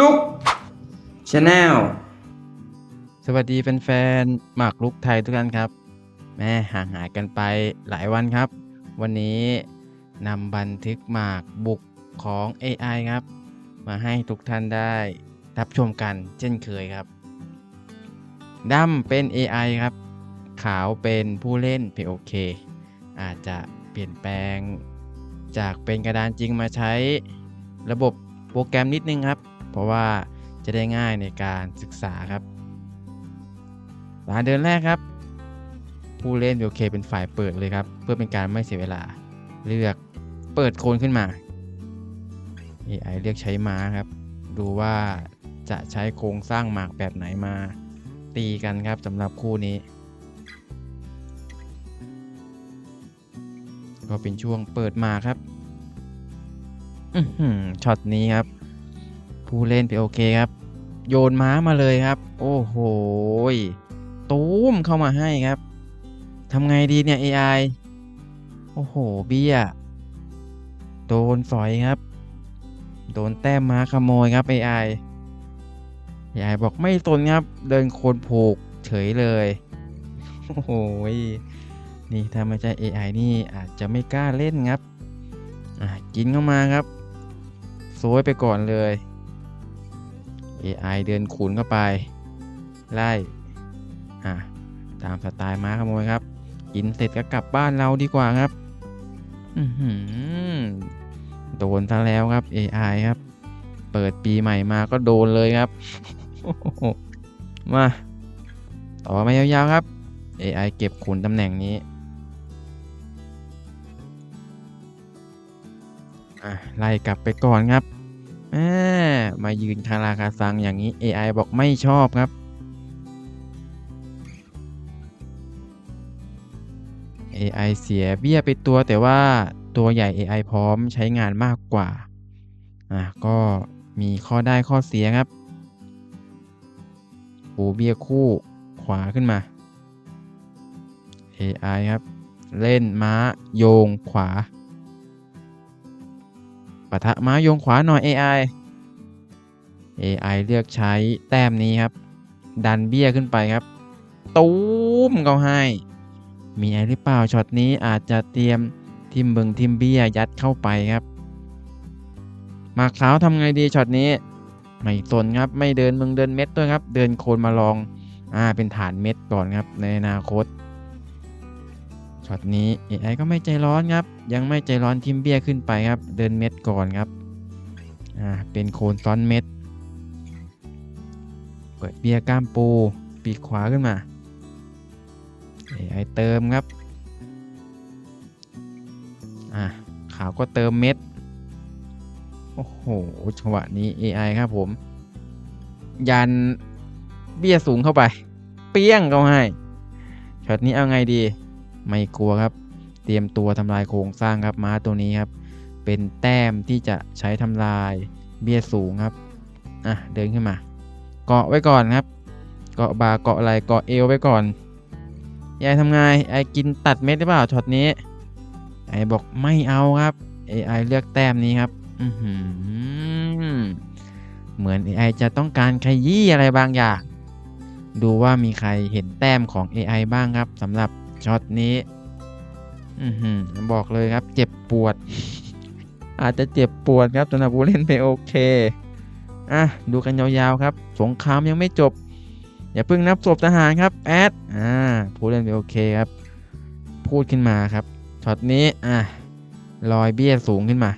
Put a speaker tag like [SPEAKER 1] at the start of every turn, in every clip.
[SPEAKER 1] ลุกชาแนล
[SPEAKER 2] สวัสดีแฟนๆหมากลุกไทยทุกท่านครับ แม่ห่างหายกันไปหลายวันครับ วันนี้นำบันทึกหมากบุกของ AI ครับ มาให้ทุกท่านได้รับชมกันเช่นเคยครับดำเป็น AI ครับ ขาวเป็นผู้เล่น POK อาจจะเปลี่ยนแปลงจากเป็นกระดานจริงมาใช้ระบบโปรแกรมนิดนึงครับ เพราะว่าจะได้ง่ายในการศึกษาครับร้านเดินแรกครับ ผู้เล่นโอเคเป็นฝ่ายเปิดเลยครับ เพื่อเป็นการไม่เสียเวลาเลือกเปิดโคนขึ้นมา AI เลือกใช้ม้าครับ ดูว่าจะใช้โครงสร้างหมากแบบไหนมาตีกันครับสำหรับคู่นี้ ก็เป็นช่วงเปิดมาครับช็อตนี้ครับ ผู้เล่นเป็นโอเคครับ โยนม้ามาเลยครับ โอ้โหตูมเข้ามาให้ครับทำไงดีเนี่ย AI โอ้โห เบี้ย โดนสอยครับ โดนแต้มม้าขโมยครับ AI AI บอกไม่ตนครับ เดินโคนผูกเฉยเลย โอ้โห นี่ถ้าไม่ใช่ AI นี่อาจจะไม่กล้าเล่นครับ อะกินเข้ามาครับโซยไปก่อนเลย AI เดินขุนเข้าไป ไล่อะตามสไตล์ม้าขโมยครับ กินเสร็จก็กลับบ้านเราดีกว่าครับโดนซะแล้วครับ AI ครับ เปิดปีใหม่มาก็โดนเลยครับ มา ต่อมายาวๆครับ AI เก็บขุนตำแหน่งนี้อะไล่กลับไปก่อนครับ แหมมายืนคาราคาซังอย่างนี้ AI บอกไม่ชอบครับ AI เสียเบี้ยไปตัวแต่ว่าตัวใหญ่ AI พร้อมใช้งานมากกว่า อะก็มีข้อได้ข้อเสียครับปูเบี้ยคู่ขวาขึ้นมา AI ครับ เล่นม้าโยงขวาะทะม้าโยงขวาหน่อย AI AI เลือกใช้แต้มนี้ครับ ดันเบี้ยขึ้นไปครับ ตูมเขาให้ มีไอหรือเปล่าช็อตนี้อาจจะเตรียมทิมเบิงทิมเบี้ยยัดเข้าไปครับ มาขาวทำไงดีช็อตนี้ ไม่สนครับไม่เดินมึงเดินเม็ดด้วยครับ เดินโคนมาลองอ่าเป็นฐานเม็ดก่อนครับในอนาคต ช็อตนี้ AI ก็ไม่ใจร้อนครับ ยังไม่ใจร้อนทิมเบี้ยขึ้นไปครับ เดินเม็ดก่อนครับ อ่า เป็นโคนซ้อนเม็ด เปิดเบี้ยก้ามปู ปีกขวาขึ้นมา AI เติมครับ อะขาวก็เติมเม็ด โอ้โห จังหวะนี้ AI ครับผม ยันเบี้ยสูงเข้าไป เปี้ยงเขาให้ ช็อตนี้เอาไงดี ไม่กลัวครับ เตรียมตัวทำลายโครงสร้างครับม้าตัวนี้ครับ เป็นแต้มที่จะใช้ทำลายเบี้ยสูงครับอะเดินขึ้นมา เกาะไว้ก่อนครับ เกาะบาเกาะไหลเกาะเอวไว้ก่อนยายทำไงไอกินตัดเม็ดหรือเปล่าช็อตนี้ไอบอกไม่เอาครับ AI เลือกแต้มนี้ครับอืเหมือน AI จะต้องการขยี้อะไรบางอย่าง ดูว่ามีใครเห็นแต้มของ AI บ้างครับสำหรับ ช็อตนี้อือหือบอกเลยครับ เจ็บปวด อาจจะเจ็บปวดครับสำหรับผู้เล่นไม่โอเคอะดูกันยาวๆครับ สงครามยังไม่จบ อย่าเพิ่งนับศพทหารครับแอดอ่าผู้เล่นเป็นโอเคครับ พูดขึ้นมาครับช็อตนี้อะลอยเบี้ยสูงขึ้นมา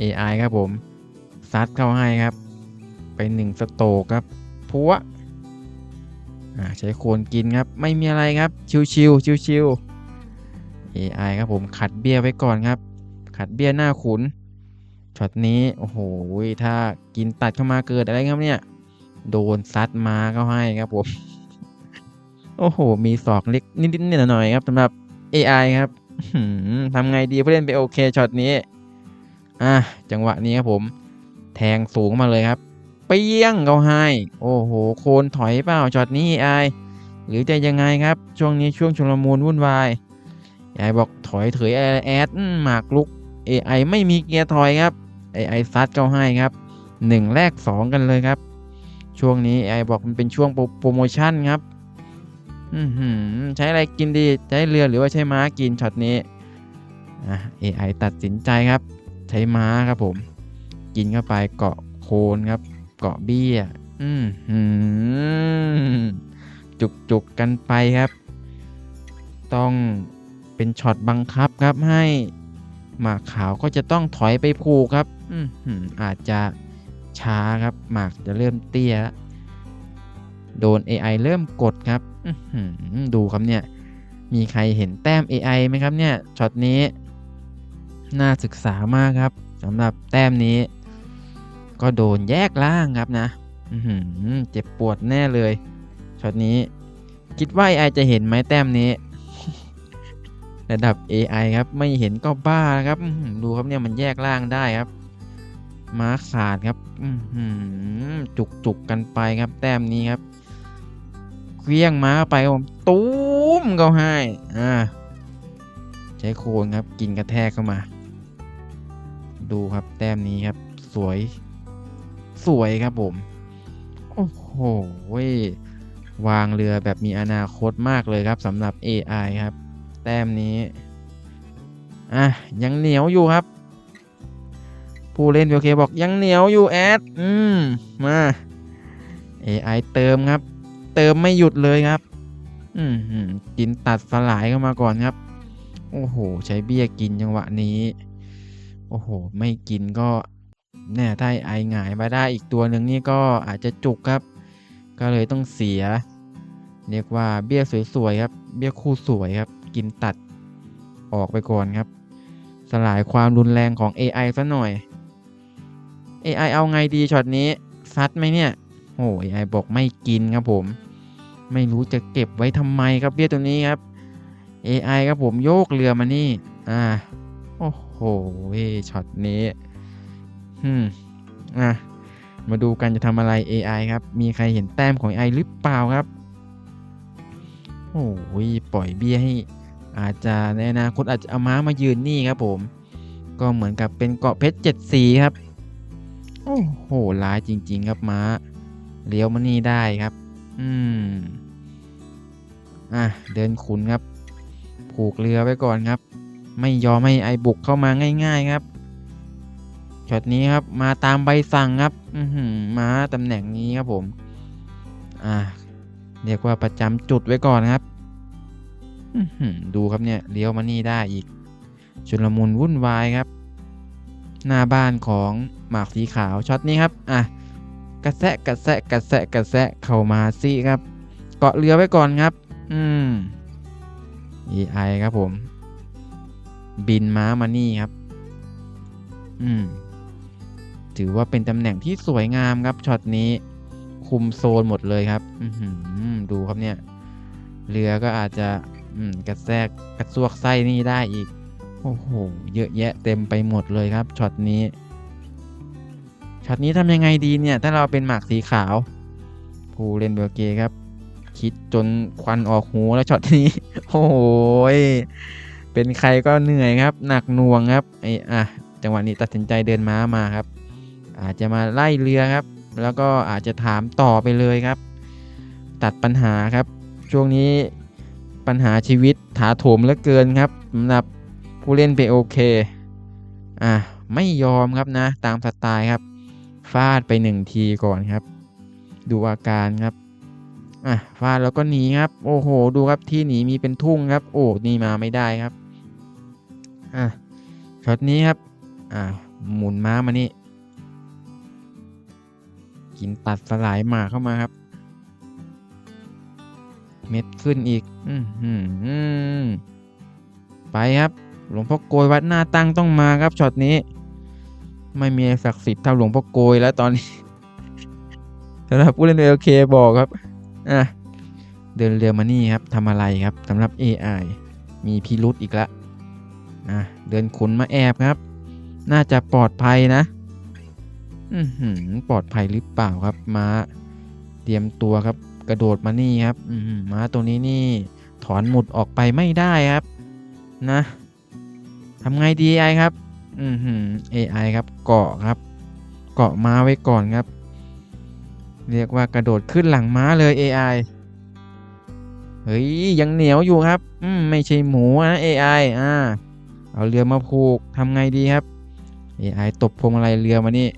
[SPEAKER 2] AI ครับผมซัดเข้าให้ครับไปหนึ่งสโตกครับพัว ใช้โคนกินครับ ไม่มีอะไรครับ ชิวๆชิวๆ AI ครับผมขัดเบี้ยไว้ก่อนครับ ขัดเบี้ยหน้าขุนช็อตนี้ โอ้โห ถ้ากินตัดเข้ามาเกิดอะไรครับเนี่ย โดนซัดมาก็ให้ครับผม โอ้โห มีศอกเล็กนิดๆหน่อยๆครับสำหรับ AI ครับทำไงดีเพื่อเล่นไปโอเคช็อตนี้ อะ จังหวะนี้ครับผม แทงสูงมาเลยครับ เปี้ยงเขาให้ โอ้โห โคนถอยเปล่าช็อตนี้ AI หรือจะยังไงครับ ช่วงนี้ช่วงชุลมุนวุ่นวาย AI บอกถอยเถยแอดอืมหมากลุก AI ไม่มีเกียร์ถอยครับ AI ซัดเขาให้ครับ 1แลก2 กันเลยครับ ช่วงนี้ AI บอกมันเป็นช่วงโปรโปรโมชั่นครับใช้อะไรกินดี ใช้เรือหรือว่าใช้ม้ากินช็อตนี้อะ AI ตัดสินใจครับ ใช้ม้าครับผม กินเข้าไปเกาะโคนครับ เกาะเบี้ย อืมจุกจุกๆกันไปครับ ต้องเป็นช็อตบังคับครับให้หมากขาวก็จะต้องถอยไปผูกครับ อืมอาจจะช้าครับ หมากจะเริ่มเตี้ยแล้วโดน AI เริ่มกดครับดูครับเนี่ย มีใครเห็นแต้ม AI ไหมครับเนี่ยช็อตนี้ น่าศึกษามากครับสำหรับแต้มนี้ ก็โดนแยกล่างครับนะอืเจ็บปวดแน่เลยช็อตนี้ คิดว่า AI จะเห็นไหมแต้มนี้ ระดับ AI ครับ ไม่เห็นก็บ้าครับ ดูครับเนี่ยมันแยกล่างได้ครับม้าขาดครับจุกจุกกันไปครับ แต้มนี้ครับเคลี้ยงม้าไปครับผมตูมเขาให้อ่าใช้โคนครับ กินกระแทกเข้ามา ดูครับแต้มนี้ครับ สวย สวยครับผม โอ้โหวางเรือแบบมีอนาคตมากเลยครับสำหรับ AI ครับ แต้มนี้ อะ ยังเหนียวอยู่ครับ ผู้เล่นโอเคบอกยังเหนียวอยู่แอด อืม มา AI เติมครับ เติมไม่หยุดเลยครับ อืมกินตัดสลายเข้ามาก่อนครับ โอ้โห ใช้เบี้ยกินจังหวะนี้ โอ้โห ไม่กินก็ แน่ถ้าไอหงายมาได้อีกตัวหนึ่งนี่ก็อาจจะจุกครับ ก็เลยต้องเสีย เรียกว่าเบี้ยสวยๆครับ เบี้ยคู่สวยครับ กินตัดออกไปก่อนครับ สลายความรุนแรงของ AI ซะหน่อย AI เอาไงดีช็อตนี้ซัดไหมเนี่ยโอ้ AI บอกไม่กินครับผม ไม่รู้จะเก็บไว้ทำไมครับเบี้ยตัวนี้ครับ AI ครับผมโยกเรือมานี่ อ่า โอ้โหช็อตนี้ อืมอะมาดูกันจะทำอะไร AI ครับ มีใครเห็นแต้มของ AI หรือเปล่าครับ โอ้ยปล่อยเบี้ยให้ อาจจะในอนาคตอาจจะเอาม้ามายืนนี่ครับผม ก็เหมือนกับเป็นเกาะเพชรเจ็ดสีครับ โอ้โหร้ายจริง ๆ ครับม้า เลี้ยวมานี่ได้ครับ อืม อะ เดินขุนครับ ผูกเรือไว้ก่อนครับ ไม่ยอมให้ไอบุกเข้ามาง่าย ๆ ครับ ช็อตนี้ครับมาตามใบสั่งครับอืมาตำแหน่งนี้ครับผม อ่า เรียกว่าประจำจุดไว้ก่อนครับดูครับเนี่ยเลี้ยวมานี่ได้อีก ชุลมุนวุ่นวายครับ หน้าบ้านของหมากสีขาวช็อตนี้ครับ อะกระแสะกระแสะกระแสะกระแสะเข้ามาสิครับ เกาะเรือไว้ก่อนครับ อืม AI ครับผม บินม้ามานี่ครับ อืม ถือว่าเป็นตำแหน่งที่สวยงามครับช็อตนี้ คุมโซนหมดเลยครับดูครับเนี่ยเรือก็อาจจะกระแทกกระซวกไส้นี่ได้อีก โอ้โห เยอะแยะเต็มไปหมดเลยครับช็อตนี้ช็อตนี้ทำยังไงดีเนี่ย ถ้าเราเป็นหมากสีขาวผู้เล่นเบลเกครับ คิดจนควันออกหูแล้วช็อตนี้ โอ้โหยเป็นใครก็เหนื่อยครับ หนักหน่วงครับไอ้อะจังหวะนี้ตัดสินใจเดินม้ามาครับ อาจจะมาไล่เรือครับ แล้วก็อาจจะถามต่อไปเลยครับ ตัดปัญหาครับ ช่วงนี้ปัญหาชีวิตถาโถมเหลือเกินครับสำหรับผู้เล่นเปโอเคอะไม่ยอมครับนะ ตามสไตล์ครับ ฟาดไปหนึ่งทีก่อนครับ ดูอาการครับอะฟาดแล้วก็หนีครับ โอ้โห ดูครับที่หนีมีเป็นทุ่งครับ โอ้นี่มาไม่ได้ครับอะช็อตนี้ครับอ่าหมุนม้ามานี่ กินตัดสลายหมากเข้ามาครับ เม็ดขึ้นอีก อือไปครับ หลวงพ่อโกยวัดหน้าตั้งต้องมาครับช็อตนี้ ไม่มีศักดิ์สิทธิ์เท่าหลวงพ่อโกยแล้วตอนนี้สำหรับผู้เล่นเอเคบอกครับอะเดินเรือมานี่ครับทำอะไรครับสำหรับ AI มีพิรุธอีกล้วอะเดินขุนมาแอบครับ น่าจะปลอดภัยนะ ปลอดภัยหรือเปล่าครับม้า เตรียมตัวครับ กระโดดมานี่ครับม้าตัวนี้นี่ ถอนหมุดออกไปไม่ได้ครับ นะทำไงดีไอครับ อือหือ AI ครับเกาะครับ เกาะม้าไว้ก่อนครับ เรียกว่ากระโดดขึ้นหลังม้าเลย AI เฮ้ยยังเหนียวอยู่ครับ อืมไม่ใช่หมูนะ AI อ่า เอาเรือมาผูกทำไงดีครับ AI ตบพวงมาลัยเรือมานี่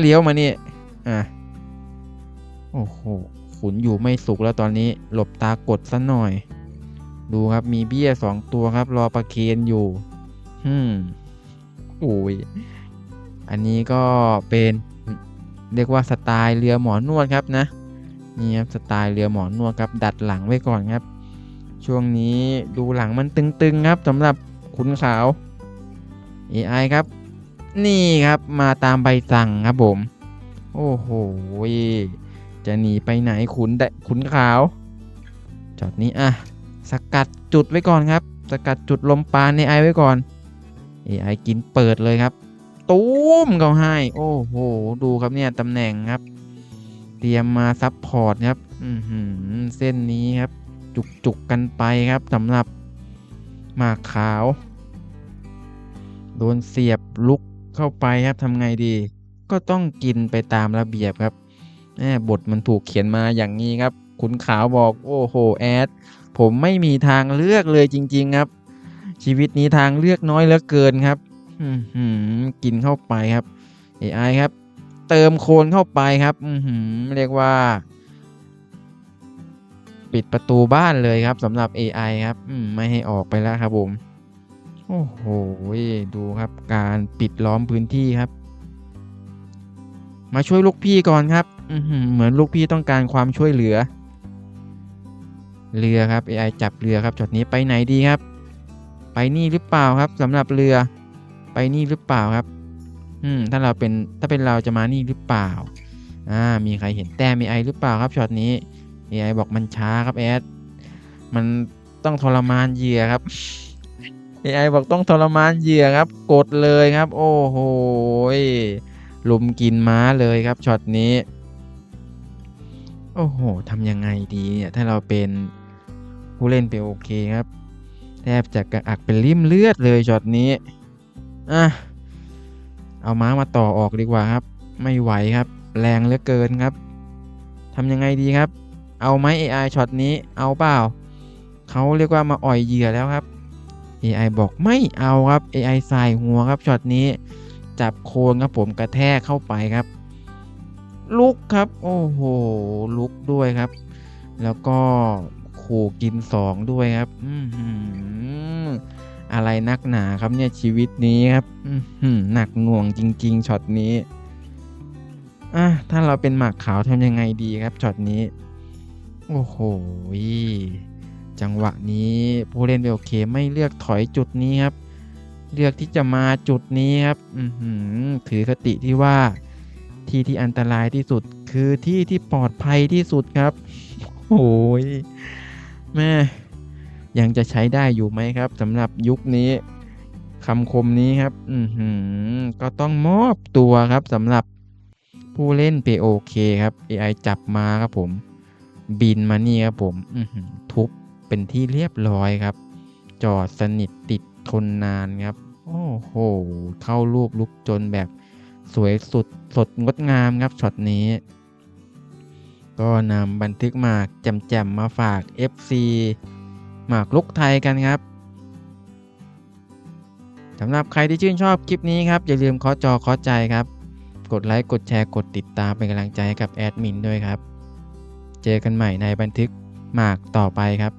[SPEAKER 2] เลี้ยวมานี่อะโอ้โหขุนอยู่ไม่สุกแล้วตอนนี้หลบตากดซะหน่อย ดูครับมีเบี้ยสองตัวครับ รอประเคนอยู่อืมโอ้ยอันนี้ก็เป็นเรียกว่าสไตล์เรือหมอนวดครับนะนี่ครับสไตล์เรือหมอนวดครับ ดัดหลังไว้ก่อนครับ ช่วงนี้ดูหลังมันตึงๆครับสำหรับขุนขาว AI ครับ นี่ครับมาตามใบสั่งครับผม โอ้โหจะหนีไปไหนขุนแดขุนขาวจอดนี้อะ สกัดจุดไว้ก่อนครับ สกัดจุดลมปานในไอไว้ก่อน AI กินเปิดเลยครับ ตูมเขาให้ โอ้โห ดูครับเนี่ยตำแหน่งครับ เตรียมมาซับพอร์ตครับ อืเส้นนี้ครับ จุกจุกกันไปครับสำหรับหมากขาว โดนเสียบลุก เข้าไปครับทำไงดี ก็ต้องกินไปตามระเบียบครับแบทมันถูกเขียนมาอย่างนี้ครับ ขุนขาวบอกโอ้โหแอด ผมไม่มีทางเลือกเลยจริง ๆครับ ชีวิตนี้ทางเลือกน้อยเหลือเกินครับอือหือกินเข้าไปครับ AI ครับ เติมโคนเข้าไปครับอือหือเรียกว่า ปิดประตูบ้านเลยครับสำหรับ AI ครับไม่ให้ออกไปแล้วครับผม โอ้โห ดูครับ การปิดล้อมพื้นที่ครับ มาช่วยลูกพี่ก่อนครับ เหมือนลูกพี่ต้องการความช่วยเหลือ เรือครับ AI จับเรือครับ จอดนี้ไปไหนดีครับ ไปนี่หรือเปล่าครับสำหรับเรือ ไปนี่หรือเปล่าครับ อืม ถ้าเราเป็น ถ้าเป็นเราจะมานี่หรือเปล่า อ่า มีใครเห็นแต้ม AI หรือเปล่าครับช็อตนี้ AI บอกมันช้าครับแอด มันต้องทรมานเหยื่อครับ AI บอกต้องทรมานเหยื่อครับ กดเลยครับ โอ้โหลุมกินม้าเลยครับช็อตนี้ โอ้โหทำยังไงดีเนี่ยถ้าเราเป็นผู้เล่นเป็นโอเคครับ แทบจะกระอักเป็นริ่มเลือดเลยช็อตนี้อะเอาม้ามาต่อออกดีกว่าครับ ไม่ไหวครับ แรงเหลือเกินครับทำยังไงดีครับ เอาไหม AI ช็อตนี้เอาเปล่าเขาเรียกว่ามาอ่อยเหยื่อแล้วครับ AI บอกไม่เอาครับ AI ใส่หัวครับช็อตนี้จับโคนครับผมกระแทกเข้าไปครับ ลุกครับ โอ้โห ลุกด้วยครับ แล้วก็ขู่กินสองด้วยครับอือหือะไรนักหนาครับเนี่ยชีวิตนี้ครับอื้อหือหนักหน่วงจริง ๆช็อตนี้อะถ้าเราเป็นหมากขาวทำยังไงดีครับช็อตนี้ โอ้โห จังหวะนี้ผู้เล่นเบลเคไม่เลือกถอยจุดนี้ครับ เลือกที่จะมาจุดนี้ครับถือคติที่ว่าที่ที่อันตรายที่สุดคือที่ที่ปลอดภัยที่สุดครับโอ้ยแม่ยังจะใช้ได้อยู่ไหมครับสำหรับยุคนี้คำคมนี้ครับ อืก็ต้องมอบตัวครับสำหรับผู้เล่น POK ครับ AI จับมาครับผม บินมานี่ครับผมทุบ เป็นที่เรียบร้อยครับ จอดสนิทติดทนนานครับ โอ้โห เข้ารูปลุกจนแบบสวยสุดสดงดงามครับช็อตนี้ ก็นำบันทึกหมากแจมๆมาฝาก FC หมากลุกไทยกันครับสำหรับใครที่ชื่นชอบคลิปนี้ครับ อย่าลืมเคาะจอเคาะใจครับ กดไลค์กดแชร์กดติดตามเป็นกำลังใจให้กับแอดมินด้วยครับ เจอกันใหม่ในบันทึกหมากต่อไปครับ